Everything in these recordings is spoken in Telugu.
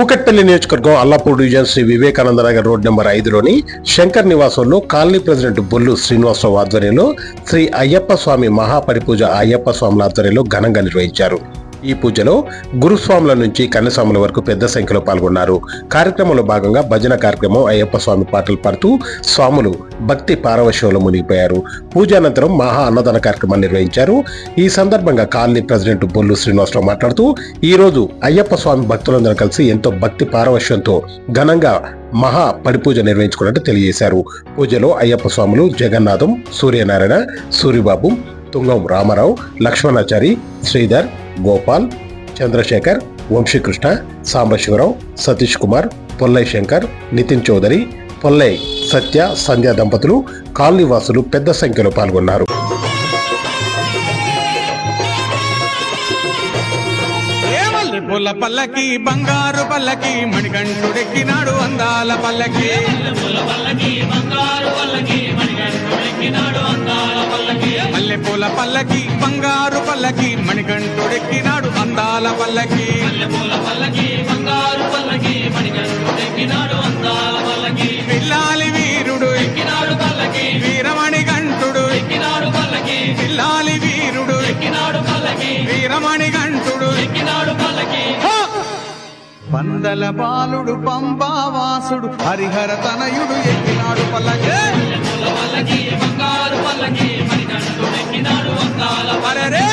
కూకట్పల్లి నియోజకవర్గం Allapur division Sri Vivekananda Nagar road number ఐదులోని Shankar నివాసంలో కాలనీ ప్రెసిడెంట్ బొల్లు శ్రీనివాసరావు ఆధ్వర్యంలో శ్రీ అయ్యప్ప స్వామి మహాపరిపూజ అయ్యప్ప స్వాముల ఆధ్వర్యంలో ఘనంగా నిర్వహించారు. ఈ పూజలో గురుస్వాముల నుంచి కన్యస్వాముల వరకు పెద్ద సంఖ్యలో పాల్గొన్నారు. కార్యక్రమంలో భాగంగా భజన కార్యక్రమం అయ్యప్ప స్వామి పాటలు పాడుతూ స్వాములు భక్తి పారవశ్యంలో మునిగిపోయారు. పూజ అనంతరం మహా అన్నదాన కార్యక్రమాన్ని నిర్వహించారు. ఈ సందర్భంగా కాలనీ ప్రెసిడెంట్ బొల్లు శ్రీనివాసరావు మాట్లాడుతూ ఈ రోజు అయ్యప్ప స్వామి భక్తులందరూ కలిసి ఎంతో భక్తి పారవశ్యంతో ఘనంగా మహా పరిపూజ నిర్వహించుకున్నట్టు తెలియజేశారు. పూజలో అయ్యప్ప స్వాములు జగన్నాథం సూర్యనారాయణ సూరిబాబు తుంగం రామారావు లక్ష్మణాచారి శ్రీధర్ గోపాల్ చంద్రశేఖర్ వంశీకృష్ణ సాంబశివరావు సతీష్ కుమార్ పొల్లై శంకర్ నితిన్ చౌదరి పొల్లై సత్య సంధ్య దంపతులు కాలనీవాసులు పెద్ద సంఖ్యలో పాల్గొన్నారు. పల్లకి బంగారు పల్లకి మణికంఠుడెక్కినాడు అందాల పల్లకి. మల్లె పూల పల్లకి బంగారు పల్లకి మణికంఠుడెక్కినాడు అందాల పల్లకి. పిల్లాలి వీరుడు ఎక్కినాడు పల్లకి. వీరమణి గంటుడు ఎక్కినాడు పల్లకి. పిల్లాలి వీరుడు ఎక్కినాడు పల్లకి. వీరమణి గంటుడు పల్లకి పందల బాలుడు పంబావాసుడు హరిహర తనయుడు ఎక్కినాడు పల్లకి అరెరే!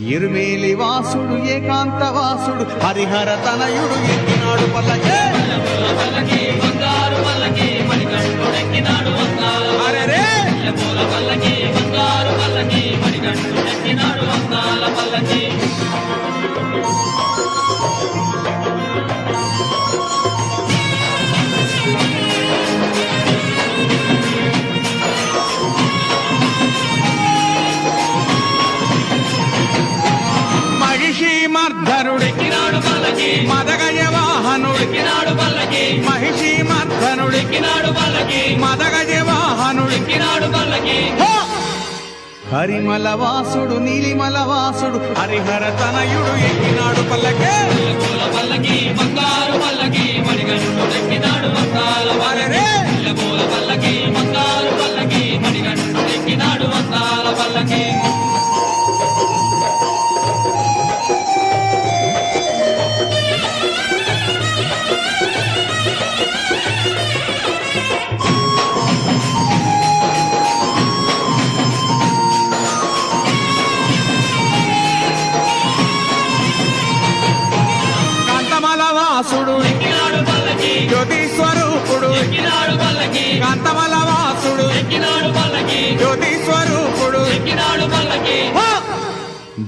ఇరుమేలి వాసుడు ఏకాంత వాసుడు హరిహర తనయుడు ఎక్కినాడు పల్లకే. పల్లకి. మదగజ వాహనుడు మహిషి మర్ధనుడు మదగజ వాహనుడు హో! హరిమల వాసుడు నీలిమల వాసుడు హరిహర తనయుడు ఎక్కినాడు పల్లకే అరెరే!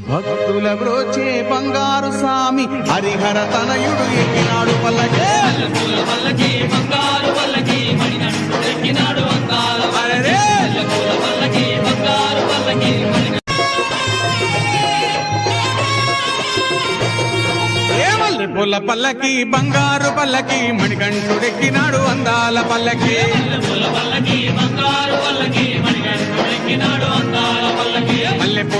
భక్తుల బ్రోచే బంగారు స్వామి హరిహర తనయుడు ఎక్కినాడు పల్లకే. అరెరే! ఏమల్లి పుల్ల పల్లకి బంగారు పల్లకి మణికంఠుడెక్కినాడు అందాల పల్లకి. మల్లె పూల పల్లకి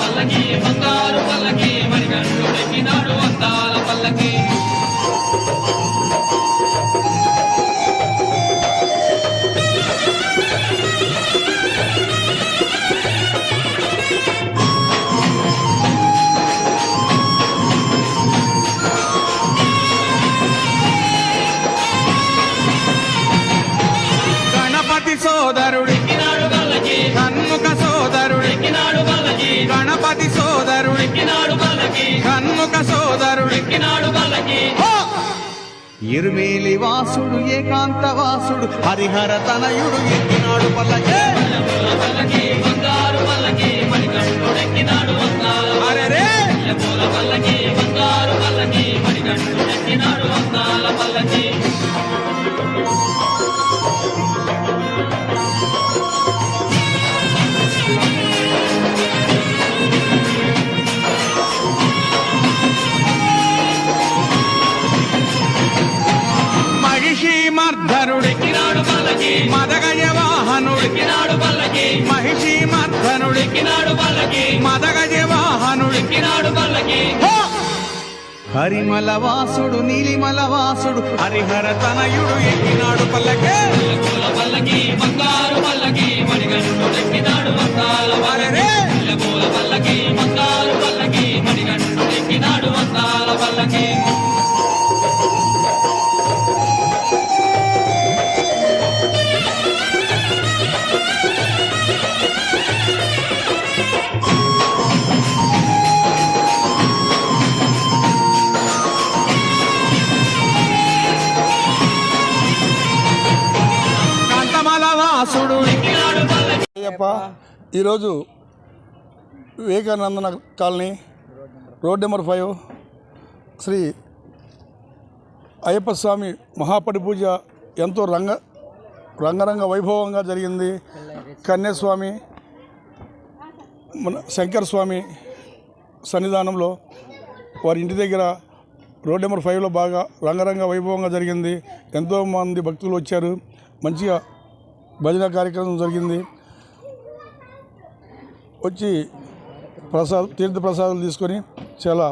పల్లకి బంగారు ఇరుమేలి వాసుడు ఏకాంత వాసుడు హరిహర తనయుడు ఎక్కినాడు పల్లకే. పల్లకి మదగజ వాహనుడెక్కినాడు పల్లకి మహిషి మర్ధనుడెక్కినాడు పల్లకి మదగజ వాహనుడెక్కినాడు పల్లకి హరిమల వాసుడు నీలిమల వాసుడు హరిహర తనయుడు ఎక్కినాడు పల్లకే. పల్లకి బంగారు అయ్యప్ప ఈరోజు వివేకానందన colony road number five Sri Ayyappa Swamy మహాపడి పూజ ఎంతో రంగ రంగరంగ వైభవంగా జరిగింది. కన్యాస్వామి మన శంకర్ స్వామి సన్నిధానంలో వారి ఇంటి దగ్గర రోడ్ నెంబర్ ఫైవ్లో బాగా రంగరంగ వైభవంగా జరిగింది. ఎంతోమంది భక్తులు వచ్చారు. మంచిగా భజన కార్యక్రమం జరిగింది. వచ్చి ప్రసాద్ తీర్థ ప్రసాదాలు తీసుకొని చాలా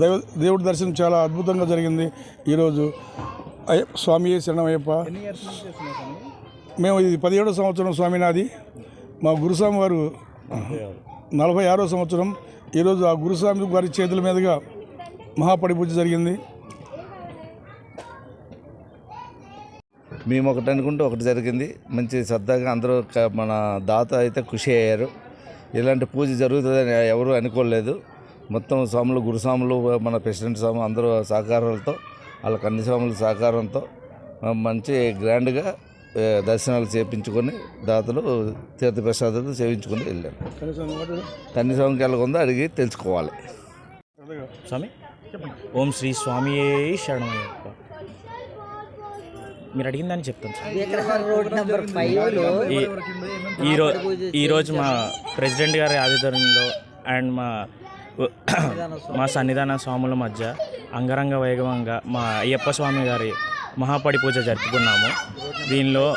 దైవ దేవుడి దర్శనం చాలా అద్భుతంగా జరిగింది. ఈరోజు అయ్యప్ప స్వామి శరణమయ్యప్ప. మేము ఇది పదిహేడో సంవత్సరం స్వామి నాది మా గురుస్వామి వారు నలభై ఆరో సంవత్సరం. ఈరోజు ఆ గురుస్వామి వారి చేతుల మీదుగా మహాపడి పూజ జరిగింది. మేము ఒకటి అనుకుంటే ఒకటి జరిగింది. మంచి శ్రద్ధగా అందరూ మన దాత అయితే ఖుషి అయ్యారు. ఇలాంటి పూజ జరుగుతుందని ఎవరూ అనుకోలేదు. మొత్తం స్వాములు గురుస్వాములు మన ప్రెసిడెంట్ స్వామి అందరూ సహకారాలతో వాళ్ళ కన్ని స్వాముల సహకారంతో మంచి గ్రాండ్గా దర్శనాలు చేయించుకొని దాతలు తీర్థప్రసాదాలు సేవించుకొని వెళ్ళారు. కన్ని స్వామికి ఎలాగుందో అడిగి తెలుసుకోవాలి. స్వామి ఓం శ్రీ స్వామి శరణమయ్యప్ప. మీరు అడిగిందని చెప్తాను సార్. వివేకానంద రోడ్ నెంబర్ ఫైవ్లో ఈ- ఈరో ఈరోజు మా ప్రెసిడెంట్ గారి ఆధ్వర్యంలో అండ్ మా మా సన్నిధాన స్వాముల మధ్య అంగరంగ వైభవంగా మా అయ్యప్ప స్వామి గారి మహాపడి పూజ జరుపుకున్నాము. దీనిలో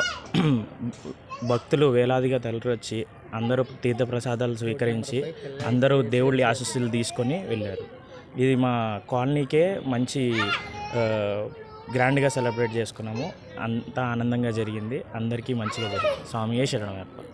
భక్తులు వేలాదిగా తరలివచ్చి అందరూ తీర్థప్రసాదాలు స్వీకరించి అందరూ దేవుళ్ళ ఆశీస్సులు తీసుకొని వెళ్ళారు. ఇది మా కాలనీకే మంచి గ్రాండ్గా సెలబ్రేట్ చేసుకున్నాము. అంతా ఆనందంగా జరిగింది. అందరికీ మంచిగా జరిగింది. స్వామియే శరణమయ్యప్ప